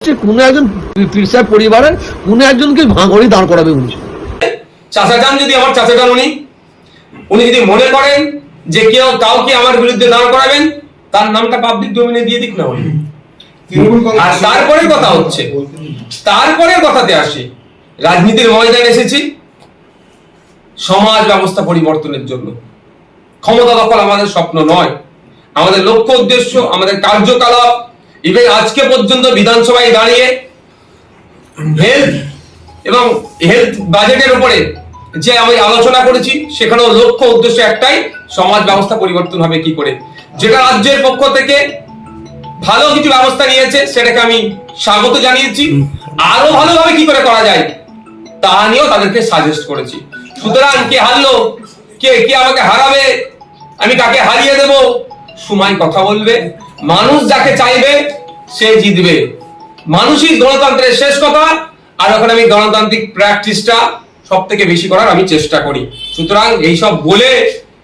হচ্ছে কোনো একজন পীর পরিবারের কোনো একজনকে ভাঙড়ি দাঁড় করাবে উনি। চাচা যান যদি আমার চাচা যান উনি। উনি যদি মনে করেন যে কেউ কাউকে আমার বিরুদ্ধে দাঁড় করাবেন তার নামটা পাবলিক ডোমিনে দিয়ে দিক না উনি। আর তারপরে কথা হচ্ছে। তারপরে কথাতে আসি। রাজনীতির ময়দানে এসেছি। সমাজ ব্যবস্থা পরিবর্তনের জন্য। ক্ষমতা দখল আমাদের স্বপ্ন নয়। আমাদের লক্ষ্য উদ্দেশ্য আমাদের কার্যকলাপ ইভেন আজকে পর্যন্ত বিধানসভায় দাঁড়িয়ে হেলথ এবং হেলথ বাজেটের উপরে যে আমি আলোচনা করেছি সেখানেও লক্ষ্য উদ্দেশ্য একটাই সমাজ ব্যবস্থা পরিবর্তন হবে কি করে? যেটা রাজ্যের পক্ষ থেকে ভালো কিছু ব্যবস্থা নিয়েছে সেটাকে আমি স্বাগত জানিয়েছি। আরও ভালোভাবে কি করে করা যায় তা নিয়েও তাদেরকে সাজেস্ট করেছি। সুতরাং কে হারলো কে কে আমাকে হারাবে আমি কাকে হারিয়ে দেব সময় কথা বলবে, মানুষ যাকে চাইবে, সে জিতবে। মানুষই গণতন্ত্রের শেষ কথা, আর ওখানে আমি গণতান্ত্রিক প্র্যাকটিসটা সব থেকে বেশি করার আমি চেষ্টা করি। সুতরাং এইসব বলে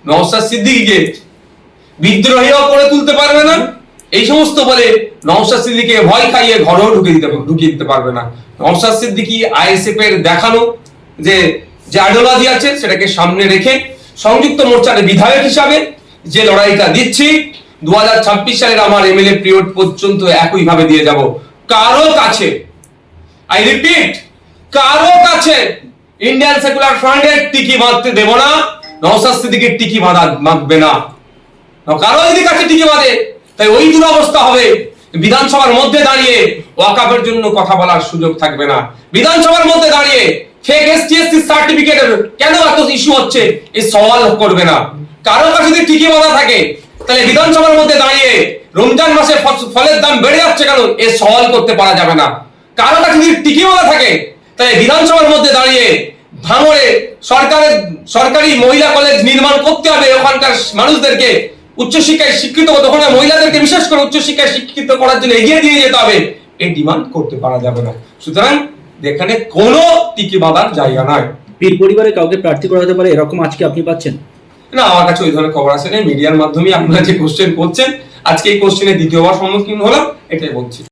নওসাদ সিদ্দিকীকে বিদ্রোহীও করে তুলতে পারবে না, এই সমস্ত বলে নওশাদ সিদ্দিকে ভয় খাইয়ে ঘরেও ঢুকে দিতে, ঢুকিয়ে দিতে পারবে না। নওশাদ সিদ্দিকি আইএসএফ এর দেখানো যে যে আইডিওলজি আছে, সেটাকে সামনে রেখে সংযুক্ত মোর্চার বিধায়ক হিসাবে যে লড়াইটা দিচ্ছি, দুহাজার ছাব্বিশ সালের আমার এমএলএ পিরিয়ড পর্যন্ত একইভাবে দিয়ে যাব। কারও কাছে আই রিপিট কারও কাছে ইন্ডিয়ান সেকুলার ফ্রন্টের টিকি বাঁধতে দেব না, নওশাদ সিদ্দিকের টিকি বাঁধা বাঁধবে না। কারও যদি কাছে টিকে বাঁধে, তাই ওই দুরবস্থা হবে। বিধানসভার মধ্যে দাঁড়িয়ে ওয়াকাফের জন্য কথা বলার সুযোগ থাকবে না। বিধানসভার মধ্যে দাঁড়িয়ে ফেক এসটিএসসি সার্টিফিকেট কেন এত ইস্যু হচ্ছে? এই সওয়াল করবে না। কারও কাছে যদি টিকে বাঁধা থাকে, তাহলে বিধানসভার মধ্যে দাঁড়িয়ে রমজান মাসে ফলের দাম বেড়ে যাচ্ছে কেন? এ সওয়াল করতে পারা যাবে না। কারও কাছে যদি টিকে বাঁধা থাকে, তাহলে বিধানসভার মধ্যে দাঁড়িয়ে ভাঙড়ে সরকারের সরকারি মহিলা কলেজ নির্মাণ করতে হবে। ওখানকার মানুষদেরকে উচ্চশিক্ষায় শিক্ষিত ওখানে মহিলাদেরকে বিশেষ করে উচ্চশিক্ষায় শিক্ষিত করার জন্য এগিয়ে দিয়ে যেতে হবে। এই ডিমান্ড করতে পারা যাবে না। সুতরাং এখানে কোনো টিকি বাঁধার জায়গা নয় পীর পরিবারে কাউকে প্রার্থী করা হতে পারে এরকম আজকে আপনি পাচ্ছেন? না আমার কাছে ওই ধরনের খবর আসে না মিডিয়ার মাধ্যমে আপনারা যে কোশ্চেন করছেন আজকে এই কোশ্চেনের দ্বিতীয়বার সম্মুখীন হলাম এটাই বলছি।